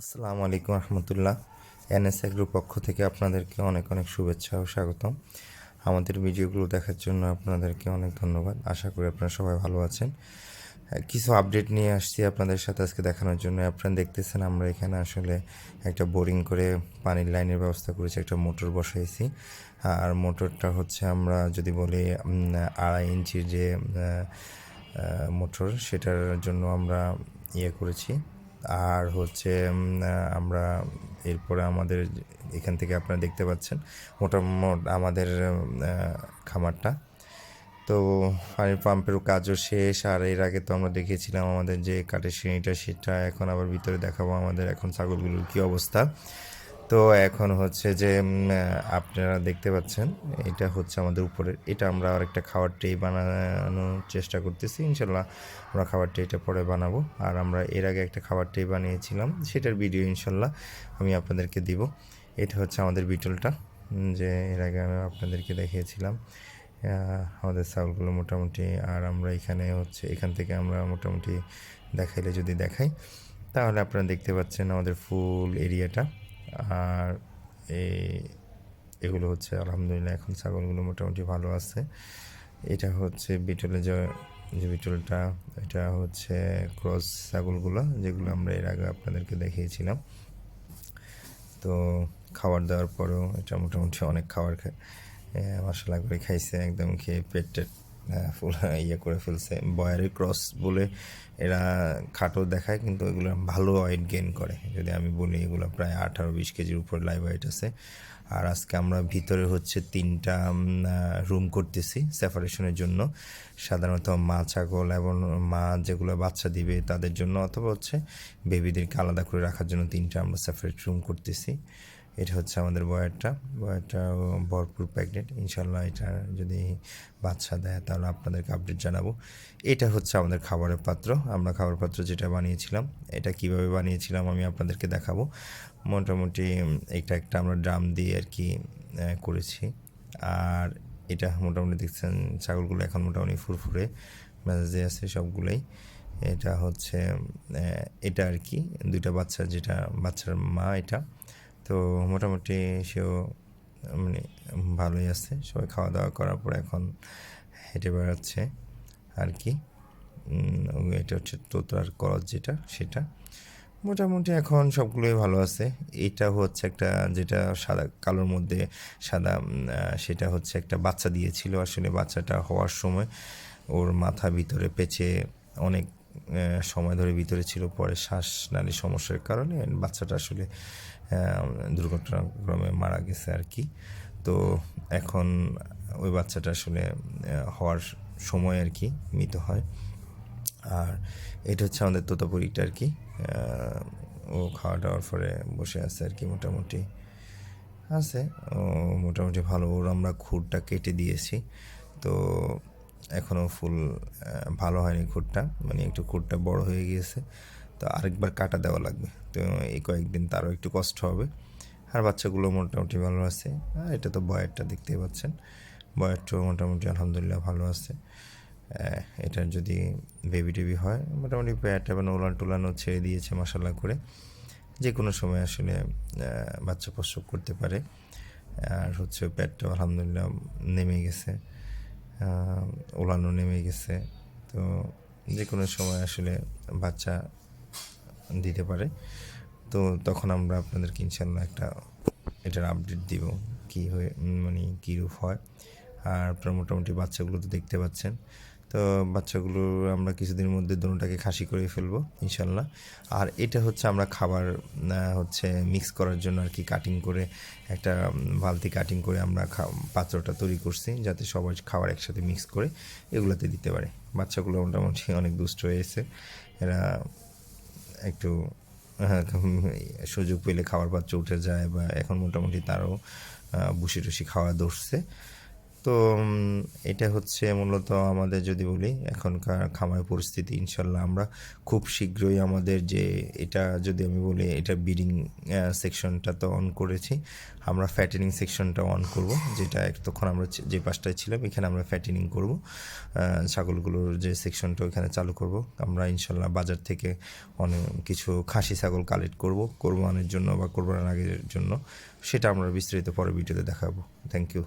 আসসালামু আলাইকুম রহমতুল্লাহ। NS group পক্ষ থেকে আপনাদেরকে অনেক অনেক শুভেচ্ছা ও স্বাগতম। আমাদের ভিডিওগুলো দেখার জন্য আপনাদেরকে অনেক ধন্যবাদ। আশা করি আপনারা সবাই ভালো আছেন। কিছু আপডেট নিয়ে আসছি আপনাদের সাথে আজকে দেখানোর জন্য। আপনারা দেখতেছেন আমরা এখানে আসলে একটা বোরিং করে পানির লাইনের ব্যবস্থা করেছি, একটা মোটর বসাইছি। আর মোটরটা হচ্ছে আমরা যদি বলি আড়াই ইঞ্চির যে মোটর, সেটার জন্য আমরা ইয়ে করেছি। আর হচ্ছে আমরা এরপরে আমাদের এখান থেকে আপনারা দেখতে পাচ্ছেন মোটামুট আমাদের খামারটা। তো পানির পাম্পের কাজও শেষ, আর এর আগে তো আমরা দেখেছিলাম আমাদের যে কাঠের শ্রেণীটা, সেটা এখন আবার ভিতরে দেখাবো আমাদের এখন ছাগলগুলোর কী অবস্থা। তো এখন হচ্ছে যে আপনারা দেখতে পাচ্ছেন, এটা হচ্ছে আমাদের উপরের, এটা আমরা আরেকটা খাবার ট্রে বানানোর চেষ্টা করতেছি, ইনশাল্লাহ আমরা খাবার ট্রেটা পরে বানাবো। আর আমরা এর আগে একটা খাবার ট্রে বানিয়েছিলাম, সেটার ভিডিও ইনশাল্লাহ আমি আপনাদেরকে দিব। এটা হচ্ছে আমাদের বিটলটা যে এর আগে আমি আপনাদেরকে দেখিয়েছিলাম। আমাদের চাউলগুলো মোটামুটি, আর আমরা এখানে হচ্ছে, এখান থেকে আমরা মোটামুটি দেখাইলে যদি দেখাই, তাহলে আপনারা দেখতে পাচ্ছেন আমাদের ফুল এরিয়াটা। আর এই, এগুলো হচ্ছে আলহামদুলিল্লাহ এখন ছাগলগুলো মোটামুটি ভালো আছে। এটা হচ্ছে বিটলে যে বিটলটা, এটা হচ্ছে ক্রস ছাগলগুলো, যেগুলো আমরা এর আগে আপনাদেরকে দেখিয়েছিলাম। তো খাবার দেওয়ার পরেও এটা মোটামুটি অনেক খাবার খায় মশলা করে খাইছে, একদম খেয়ে পেট টেট ইয়ে করে ফেলছে। বয়ারের ক্রস বলে এরা খাটো দেখায়, কিন্তু এগুলো ভালো ওয়েট গেইন করে। যদি আমি বলি, এগুলো প্রায় আঠারো বিশ কেজির উপর লাইভ ওয়েট আছে। আর আজকে আমরা ভিতরে হচ্ছে তিনটা রুম করতেছি সেপারেশনের জন্য। সাধারণত মা ছাগল এবং মা যেগুলো বাচ্চা দিবে তাদের জন্য, অথবা হচ্ছে বেবিদেরকে আলাদা করে রাখার জন্য তিনটা আমরা সেপারেট রুম করতেছি। এটা হচ্ছে আমাদের বয়ারটা। বয়ারটা ভরপুর প্রেগনেন্ট ইনশাল্লাহ এটা যদি বাচ্চা দেয় তাহলে আপনাদেরকে আপডেট জানাব। এটা হচ্ছে আমাদের খাবারের পাত্র। আমরা খাবার পাত্র যেটা বানিয়েছিলাম, এটা কীভাবে বানিয়েছিলাম আমি আপনাদেরকে দেখাবো। মোটামুটি এটা একটা আমরা ড্রাম দিয়ে আর কি করেছি। আর এটা মোটামুটি দেখছেন ছাগলগুলো এখন মোটামুটি ফুরফুরে, মেজাজে আছে সবগুলোই। এটা হচ্ছে এটা আর কি, দুইটা বাচ্চা যেটা, বাচ্চার মা এটা। তো মোটামুটি সেও মানে ভালোই আছে। সবাই খাওয়া দাওয়া করার পর এখন হেঁটে বেড়াচ্ছে আর কি এটা হচ্ছে তোতার করজ যেটা, সেটা। মোটামুটি এখন সবগুলোই ভালো আছে। এটা হচ্ছে একটা, যেটা সাদা, কালোর মধ্যে সাদা সেটা হচ্ছে একটা বাচ্চা দিয়েছিল। আসলে বাচ্চাটা হওয়ার সময় ওর মাথা ভিতরে পেঁচে অনেক সময় ধরে ভিতরে ছিল। পরে শ্বাসনালীর সমস্যার কারণে বাচ্চাটা আসলে দুর্ঘটনাক্রমে মারা গেছে আর কি। তো এখন ওই বাচ্চাটা আসলে হওয়ার সময় আর কি মৃত হয়। আর এটা হচ্ছে আমাদের তোতাপুরিটা আর কি। ও খাওয়া দাওয়ার পরে বসে আছে আর কি মোটামুটি। আছে, ও মোটামুটি ভালো। ওর আমরা খুরটা কেটে দিয়েছি। তো এখনও ফুল ভালো হয়নি খুরটা মানে একটু খুরটা বড় হয়ে গিয়েছে। তো আরেকবার কাটা দেওয়া লাগবে। তো এই কয়েকদিন তারও একটু কষ্ট হবে। আর বাচ্চাগুলো মোটামুটি ভালো আছে। আর এটা তো বয়ারটা দেখতেই পাচ্ছেন। বয়ারটাও মোটামুটি আলহামদুলিল্লাহ ভালো আছে। এটার যদি বেবি টেবি হয়, মোটামুটি প্যাট এবং ওলান টোলানও ছেড়ে দিয়েছে মশলা করে। যে কোনো সময় আসলে বাচ্চা প্রসব করতে পারে। আর হচ্ছে প্যাটটাও আলহামদুলিল্লাহ নেমে গেছে। ওলানও নেমে গেছে। তো যে কোনো সময় আসলে বাচ্চা দিতে পারে। তো তখন আমরা আপনাদেরকে ইনশাল্লাহ একটা এটার আপডেট দিব কী হয়ে মানে কী রূপ হয়। আর আপনারা মোটামুটি বাচ্চাগুলো তো দেখতে পাচ্ছেন। তো বাচ্চাগুলো আমরা কিছুদিনের মধ্যে দোনোটাকে খাসি করে ফেলব ইনশাল্লাহ আর এটা হচ্ছে আমরা খাবার হচ্ছে মিক্স করার জন্য আর কি কাটিং করে একটা বালতি কাটিং করে আমরা পাত্রটা তৈরি করছি যাতে সবাই খাবার একসাথে মিক্স করে এগুলোতে দিতে পারে। বাচ্চাগুলো মোটামুটি অনেক দুষ্ট হয়েছে এরা একটু হ্যাঁ, সুযোগ পেলে খাবার পাত্র উঠে যায় বা এখন মোটামুটি তারও বসে টুসি খাওয়া ধরছে। তো এটা হচ্ছে মূলত আমাদের যদি বলি, এখনকার খামার পরিস্থিতি, ইনশাল্লাহ আমরা খুব শীঘ্রই আমাদের যে এটা যদি আমি বলি, এটা বিডিং সেকশনটা তো অন করেছি। আমরা ফ্যাটেনিং সেকশনটা অন করব, যেটা এতক্ষণ আমরা যে- পাশটায় ছিলাম, এখানে আমরা ফ্যাটেনিং করব। ছাগলগুলোর যে সেকশনটা ওখানে চালু করব। আমরা ইনশাল্লাহ বাজার থেকে অনেক কিছু খাসি ছাগল কালেক্ট করব, কোরবানের জন্য বা কোরবানের আগের জন্য। সেটা আমরা বিস্তারিত পরে ভিডিওতে দেখাবো। Thank you